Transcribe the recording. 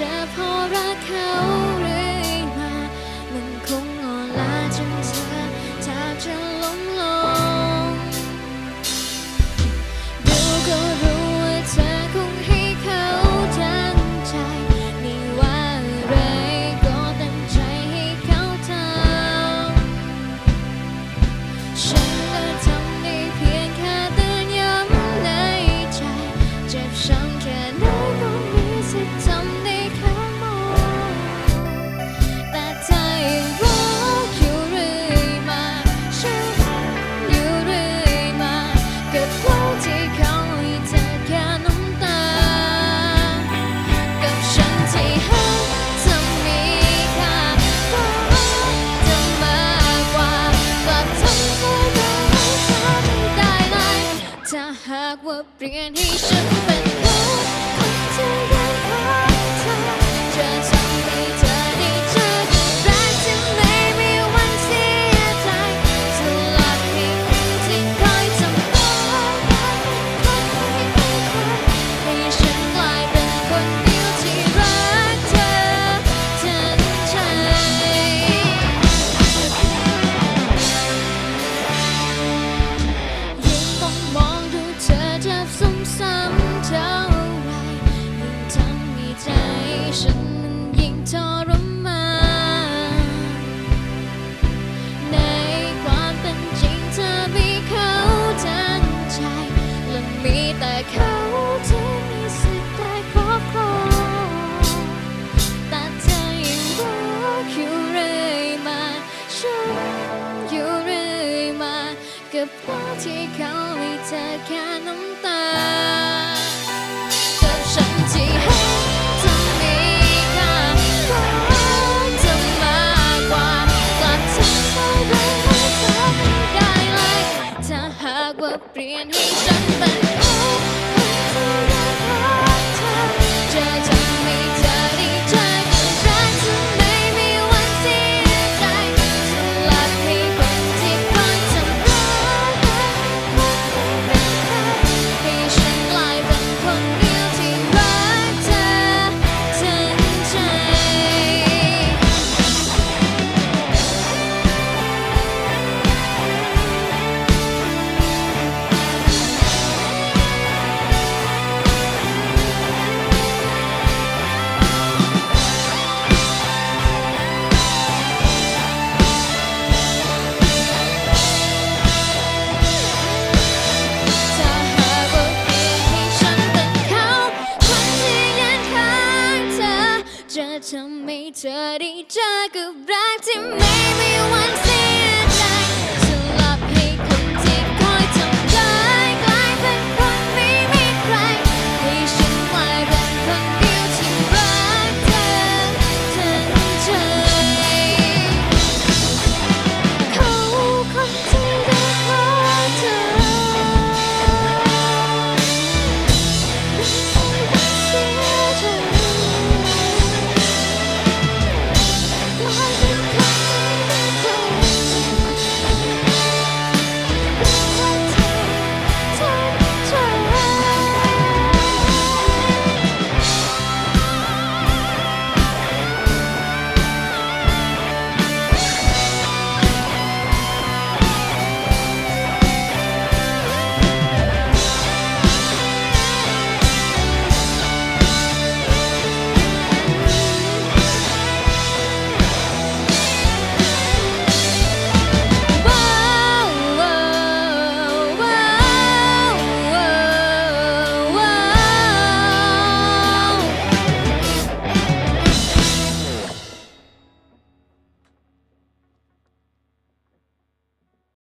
จะพอรักเขา appreciation กับผู้ที่เขาให้เธอแค่น้ำตาแต่ฉันที่ให้ทำอมีค่ารักเมากกว่ากลับฉันไปเลยให้เธอไม่ได้เลยถ้าหากว่าเปลี่ยนให้ฉันเป็นเขาให้เธอรักเธอใจเธอ จะไม่เจอได้เจอกับรักที่ไม่มีวัน